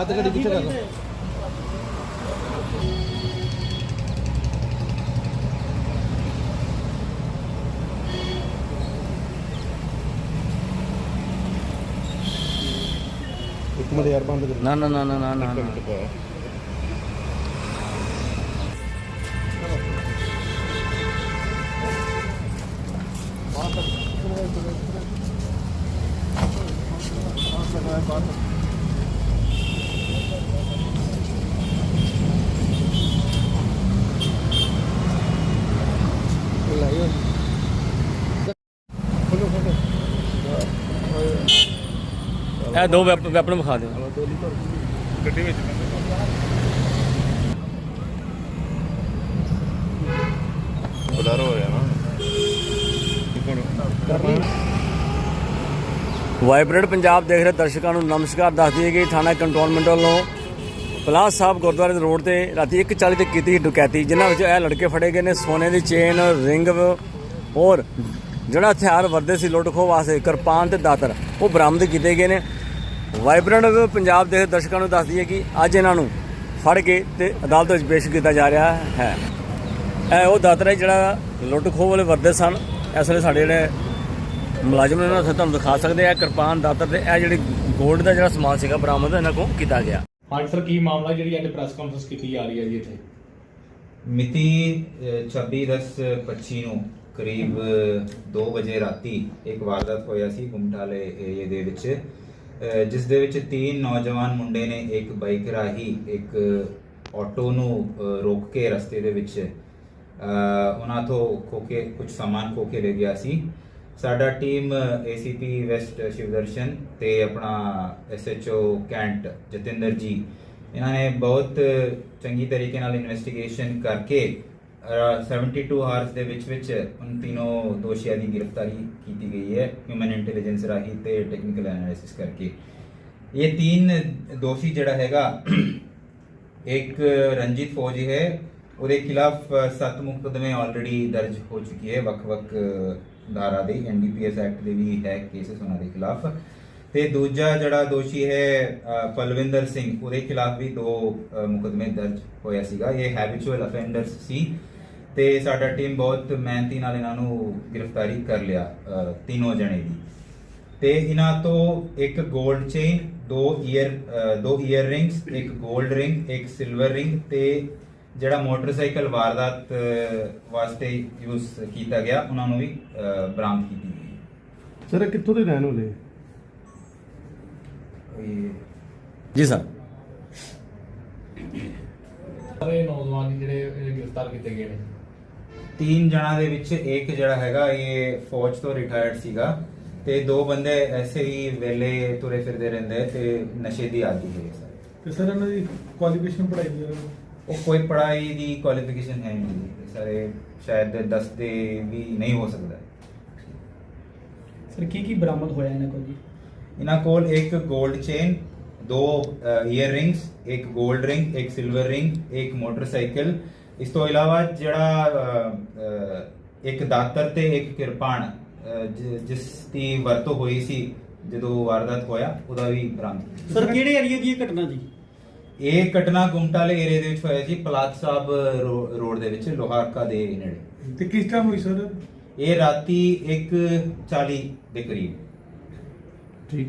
ਹੱਥ ਗੱਡੀ ਪਿੱਛੇ ਕਰ ਲਓ ਇੱਕ ਮਿੰਟ ਯਾਰ ਬੰਦ ਕਰ ਨਾ ਨਾ ਨਾ ਖੋਲੋ ਇਹ ਦੋ ਵੈਪ- ਵੈਪਨ ਵਿਖਾ ਦਿਓ। ਗੱਡੀ ਵਿੱਚ ਬਲਰ ਹੋ ਰਿਹਾ ਨਾ। ਵਾਈਬ੍ਰੇਟ ਪੰਜਾਬ ਦੇਖ ਰਹੇ ਦਰਸ਼ਕਾਂ ਨੂੰ ਨਮਸਕਾਰ ਦੱਸ ਦਈਏ ਕਿ ਥਾਣਾ ਕੰਟਰੋਲਮੈਂਟ ਵੱਲੋਂ ਪਲਾਸ ਸਾਹਿਬ ਗੁਰਦੁਆਰੇ ਦੇ ਰੋਡ ਤੇ ਰਾਤੀ 1:40 ਤੇ ਕੀਤੀ ਸੀ ਡਕੈਤੀ, ਜਿਨ੍ਹਾਂ ਵਿੱਚ ਇਹ ਲੜਕੇ ਫੜੇ ਗਏ ਨੇ, ਸੋਨੇ ਦੀ ਚੇਨ, ਰਿੰਗ ਔਰ ਜਿਹੜਾ ਹਥਿਆਰ ਵਰਦੇ ਸੀ ਲੁੱਟ ਖੋਹ ਵਾਸਤੇ, ਕਿਰਪਾਨ ਤੇ ਦਾਤਰ, ਉਹ ਬਰਾਮਦ ਕੀਤੇ ਗਏ ਨੇ। ਵਾਈਬ੍ਰੈਂਟ ਪੰਜਾਬ ਦੇ ਦਰਸ਼ਕਾਂ ਨੂੰ ਦੱਸ ਦਈਏ ਕਿ ਅੱਜ ਇਹਨਾਂ ਨੂੰ ਫੜ ਕੇ ਤੇ ਅਦਾਲਤ ਵਿੱਚ ਪੇਸ਼ ਕੀਤਾ ਜਾ ਰਿਹਾ ਹੈ। ਇਹ ਉਹ ਦਾਤਰ ਹੈ ਜਿਹੜਾ ਲੁੱਟ ਖੋਹ ਵਾਲੇ ਵਰਦੇ ਸਨ। ਇਸ ਵੇਲੇ ਸਾਡੇ ਜਿਹੜੇ ਮੁਲਾਜ਼ਮ ਨੇ ਉਹਨਾਂ ਤੁਹਾਨੂੰ ਦਿਖਾ ਸਕਦੇ ਆ, ਕਿਰਪਾਨ, ਦਾਤਰ ਤੇ ਇਹ ਜਿਹੜੀ ਗੋਲਡ ਦਾ ਜਿਹੜਾ ਸਮਾਨ ਸੀਗਾ ਬਰਾਮਦ ਇਹਨਾਂ ਕੋਲ ਕੀਤਾ ਗਿਆ। ਹਾਂਜੀ, ਸਰ, ਕੀ ਮਾਮਲਾ ਜਿਹੜੀ ਅੱਜ ਪ੍ਰੈਸ ਕਾਨਫਰੰਸ ਕੀਤੀ ਜਾ ਰਹੀ ਹੈ ਜੀ ਇੱਥੇ? ਮਿਤੀ 26/10/25 ਨੂੰ ਕਰੀਬ 2 ਵਜੇ ਰਾਤੀ ਇੱਕ ਵਾਰਦਾਤ ਹੋਇਆ ਸੀ ਗੁਮਟਾਲੇ ਏਰੀਏ ਦੇ ਵਿੱਚ। ਜਿਸ ਦੇ ਵਿੱਚ ਤਿੰਨ ਨੌਜਵਾਨ ਮੁੰਡੇ ਨੇ ਇੱਕ ਬਾਈਕ ਰਾਹੀਂ ਇੱਕ ਆਟੋ ਨੂੰ ਰੋਕ ਕੇ ਰਸਤੇ ਦੇ ਵਿੱਚ ਉਹਨਾਂ ਤੋਂ ਖੋ ਕੇ ਕੁਝ ਸਾਮਾਨ ਖੋ ਲੈ ਗਿਆ ਸੀ। ਸਾਡਾ ਟੀਮ ਏਸੀਪੀ ਵੈਸਟ ਸ਼ਿਵਦਰਸ਼ਨ ਤੇ ਆਪਣਾ ਐਸਐਚਓ ਕੈਂਟ ਜਤਿੰਦਰ ਜੀ। ਇਹਨਾਂ ਨੇ ਬਹੁਤ ਚੰਗੀ ਤਰੀਕੇ ਨਾਲ ਇਨਵੈਸਟੀਗੇਸ਼ਨ ਕਰਕੇ, ਅਹ 72 ਹਾਰਸ ਦੇ ਵਿੱਚ ਵਿੱਚ ਉਨ ਤਿੰਨੋਂ ਦੋਸ਼ੀਆਂ ਦੀ ਗ੍ਰਿਫਤਾਰੀ ਕੀਤੀ ਗਈ ਹੈ ਹਿਊਮਨ ਇੰਟੈਲੀਜੈਂਸ ਰਾਹੀਂ ਤੇ ਟੈਕਨੀਕਲ ਐਨਾਲਿਸਿਸ ਕਰਕੇ। ਇਹ ਤਿੰਨ ਦੋਸ਼ੀ ਜਿਹੜਾ ਹੈਗਾ, ਇੱਕ ਰਣਜੀਤ ਫੌਜੀ ਹੈ, ਉਹਦੇ ਖਿਲਾਫ ਸੱਤ ਮੁਕਦਮੇ ਆਲਰੇਡੀ ਦਰਜ ਹੋ ਚੁੱਕੀ ਹੈ, ਵੱਖ-ਵੱਖ ਧਾਰਾ ਦੇ ਐਨਡੀਪੀਐਸ ਐਕਟ ਦੇ ਵੀ ਹੈ ਕੇਸਸ ਉਹਨਾਂ ਦੇ ਖਿਲਾਫ। ਤੇ ਦੂਜਾ ਜਿਹੜਾ ਦੋਸ਼ੀ ਹੈ ਪਲਵਿੰਦਰ ਸਿੰਘ ਉਹਦੇ ਖਿਲਾਫ ਵੀ ਦੋ ਮੁਕਦਮੇ ਦਰਜ ਹੋਇਆ ਸੀਗਾ। ਇਹ ਹੈਬਿਚੁਅਲ ਅਫੈਂਡਰਸ ਸੀ ਤੇ ਸਾਡਾ ਟੀਮ ਬਹੁਤ ਮਿਹਨਤੀ ਨਾਲ ਇਹਨਾਂ ਨੂੰ ਗ੍ਰਿਫਤਾਰੀ ਕਰ ਲਿਆ ਅ, ਤਿੰਨੋਂ ਜਣੇ ਦੀ। ਤੇ ਇਹਨਾਂ ਤੋਂ ਇੱਕ 골ਡ ਚੇਨ ਦੋ ਈਅਰ ਦੋ ਈਅਰ ਰਿੰਗਸ ਇੱਕ 골ਡ ਰਿੰਗ ਇੱਕ ਸਿਲਵਰ ਰਿੰਗ ਤੇ ਜਿਹੜਾ ਮੋਟਰਸਾਈਕਲ ਵਾਰਦਾਤ ਵਾਸਤੇ ਯੂਜ਼ ਕੀਤਾ ਗਿਆ ਉਹਨਾਂ ਨੂੰ ਵੀ ਬਰਾਮਦ ਕੀਤੀ ਗਈ ਸਰ ਇਹ ਕਿੱਥੋਂ ਦੇ ਰਹਿਣ ਵਾਲੇ? ਇਹ ਜੀ ਸਰ। ਸਾਰੇ ਨੌਜਵਾਨ ਜਿਹੜੇ ਗ੍ਰਿਫਤਾਰ ਕੀਤੇ ਗਏ ਨੇ। ਤਿੰਨ ਜਣਾ ਦੇ ਵਿੱਚ ਇੱਕ ਜਿਹੜਾ ਹੈਗਾ ਇਹ ਫੌਜ ਤੋਂ ਰਿਟਾਇਰਡ ਸੀਗਾ ਤੇ ਦੋ ਬੰਦੇ ਐਸੇ ਹੀ ਵੇਲੇ ਤੁਰੇ ਫਿਰਦੇ ਰਹਿੰਦੇ ਤੇ ਨਸ਼ੇ ਦੀ ਆਦੀ ਹੈ ਸਾਰੇ। ਤੇ ਸਰ ਇਹਨਾਂ ਦੀ ਕੁਆਲੀਫਿਕੇਸ਼ਨ ਪੜਾਈ ਦੀ ਉਹ ਕੋਈ ਪੜ੍ਹਾਈ ਦੀ ਕੁਆਲੀਫਿਕੇਸ਼ਨ ਹੈ ਨਹੀਂ। ਸਾਰੇ ਸ਼ਾਇਦ 10 ਦੇ ਵੀ ਨਹੀਂ ਹੋ ਸਕਦਾ। ਸਰ ਕੀ ਕੀ ਬਰਾਮਦ ਹੋਇਆ ਇਹਨਾਂ ਕੋਲ ਜੀ? ਇਹਨਾਂ ਕੋਲ ਇੱਕ 골ਡ ਚੇਨ ਦੋ ਈਅਰ ਰਿੰਗਸ ਇੱਕ 골ਡ ਰਿੰਗ ਇੱਕ ਸਿਲਵਰ ਰਿੰਗ ਇੱਕ ਮੋਟਰਸਾਈਕਲ ਇਸ ਤੋਂ ਇਲਾਵਾ ਜਿਹੜਾ ਇੱਕ ਦਾਤਰ ਤੇ ਇੱਕ ਕਿਰਪਾਨ ਜਿਸ ਦੀ ਵਰਤੋਂ ਹੋਈ ਸੀ ਜਦੋਂ ਵਾਰਦਾਤ ਹੋਇਆ ਉਹਦਾ ਵੀ ਬਰਾਮਦ। ਸਰ ਕਿਹੜੇ ਏਰੀਆ ਦੀ ਇਹ ਘਟਨਾ ਜੀ? ਇਹ ਘਟਨਾ ਗੁਮਟਾਲੇ ਏਰੀਆ ਦੇ ਵਿੱਚ ਹੋਇਆ ਜੀ ਪਲਾਤ ਸਾਹਿਬ ਰੋ- ਰੋਡ ਦੇ ਵਿੱਚ ਲੋਹਾਰਕਾ ਦੇ ਨੇੜੇ। ਤੇ ਕਿਸ ਟਾਈਮ ਹੋਈ ਸਰ? ਇਹ ਰਾਤੀ 1:40 ਦੇ ਕਰੀਬ। ਠੀਕ।